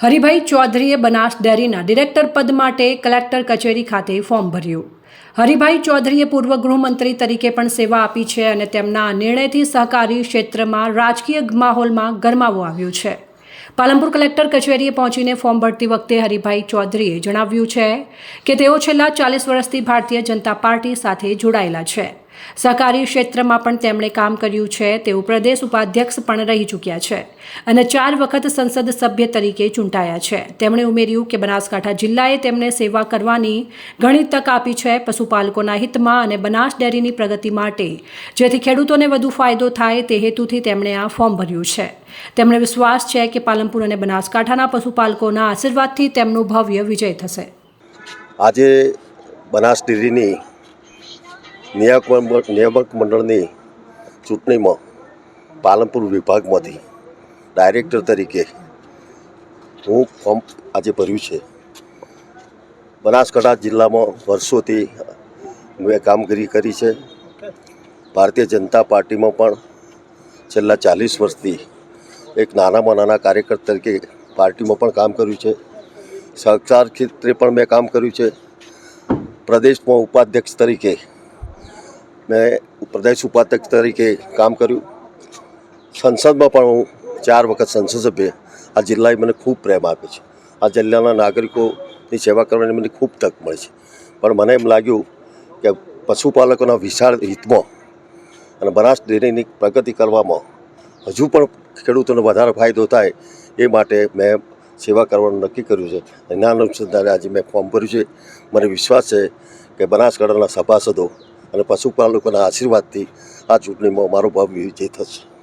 હરિભાઈ ચૌધરીએ બનાસ ડેરીના ડિરેક્ટર પદ માટે કલેક્ટર કચેરી ખાતે ફોર્મ ભર્યું. હરિભાઈ ચૌધરીએ પૂર્વ ગૃહમંત્રી તરીકે પણ સેવા આપી છે અને તેમના નિર્ણયથી સહકારી ક્ષેત્રમાં રાજકીય માહોલમાં ગરમાવો આવ્યો છે. પાલનપુર કલેક્ટર કચેરીએ પહોંચીને ફોર્મ ભરતી વખતે હરિભાઈ ચૌધરીએ જણાવ્યું છે કે તેઓ છેલ્લા ચાલીસ વર્ષથી ભારતીય જનતા પાર્ટી સાથે જોડાયેલા છે. સહકારી ક્ષેત્રમાં પણ તેમણે કામ કર્યું છે. તેઓ પ્રદેશ ઉપાધ્યક્ષ પણ રહી ચૂક્યા છે અને ચાર વખત સંસદ સભ્ય તરીકે ચૂંટાયા છે. તેમણે ઉમેર્યું કે બનાસકાંઠા જિલ્લાએ તેમને સેવા કરવાની ઘણી તક આપી છે પશુપાલકોના હિતમાં અને બનાસ ડેરીની પ્રગતિ માટે. જેથી ખેડૂતોને વધુ ફાયદો થાય તે હેતુથી તેમણે આ ફોર્મ ભર્યું છે. તેમણે વિશ્વાસ છે કે પાલનપુર અને બનાસકાંઠાના પશુપાલકોના આશીર્વાદથી તેમનું ભવ્ય વિજય થશે. આજે બનાસ ડેરીની નિયામક નિયામક મંડળની ચૂંટણીમાં પાલનપુર વિભાગમાંથી ડાયરેક્ટર તરીકે હું ફોર્મ આજે ભર્યું છે. બનાસકાંઠા જિલ્લામાં વર્ષોથી મેં કામગીરી કરી છે. ભારતીય જનતા પાર્ટીમાં પણ છેલ્લા ચાલીસ વર્ષથી એક નાનામાં નાના કાર્યકર તરીકે પાર્ટીમાં પણ કામ કર્યું છે. સહકાર ક્ષેત્રે પણ મેં કામ કર્યું છે. પ્રદેશમાં ઉપાધ્યક્ષ તરીકે મેં પ્રદેશ ઉપાધ્યક્ષ તરીકે કામ કર્યું. સંસદમાં પણ હું ચાર વખત સંસદ સભ્ય આ જિલ્લાએ મને ખૂબ પ્રેમ આપે છે. આ જિલ્લાના નાગરિકોની સેવા કરવાની મને ખૂબ તક મળી છે. પણ મને એમ લાગ્યું કે પશુપાલકોના વિશાળ હિતમાં અને બનાસ ડેરીની પ્રગતિ કરવામાં હજુ પણ ખેડૂતોને વધારે ફાયદો થાય એ માટે મેં સેવા કરવાનું નક્કી કર્યું છે. એના અનુસંધાને આજે મેં ફોર્મ ભર્યું છે. મને વિશ્વાસ છે કે બનાસકાંઠાના સભાસદો અને પશુપાલકોના આશીર્વાદથી આ ચૂંટણીમાં મારો ભાવ વિજય થશે.